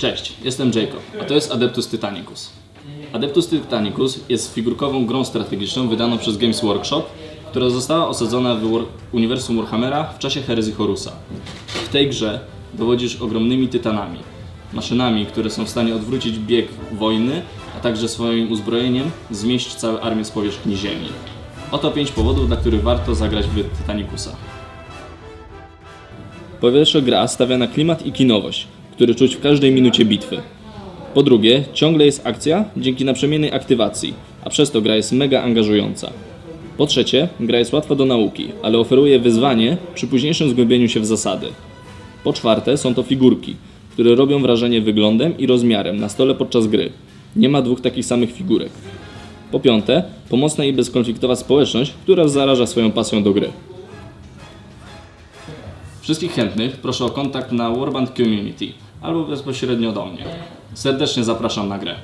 Cześć, jestem Jacob, a to jest Adeptus Titanicus. Adeptus Titanicus jest figurkową grą strategiczną wydaną przez Games Workshop, która została osadzona w uniwersum Warhammera w czasie herezji Horusa. W tej grze dowodzisz ogromnymi tytanami, maszynami, które są w stanie odwrócić bieg wojny, a także swoim uzbrojeniem zmieść całe armię z powierzchni ziemi. Oto pięć powodów, dla których warto zagrać w Titanicusa. Po pierwsze, gra stawia na klimat i kinowość, który czuć w każdej minucie bitwy. Po drugie, ciągle jest akcja dzięki naprzemiennej aktywacji, a przez to gra jest mega angażująca. Po trzecie, gra jest łatwa do nauki, ale oferuje wyzwanie przy późniejszym zgłębieniu się w zasady. Po czwarte, są to figurki, które robią wrażenie wyglądem i rozmiarem na stole podczas gry. Nie ma dwóch takich samych figurek. Po piąte, pomocna i bezkonfliktowa społeczność, która zaraża swoją pasją do gry. Wszystkich chętnych proszę o kontakt na Warband Community albo bezpośrednio do mnie. Serdecznie zapraszam na grę.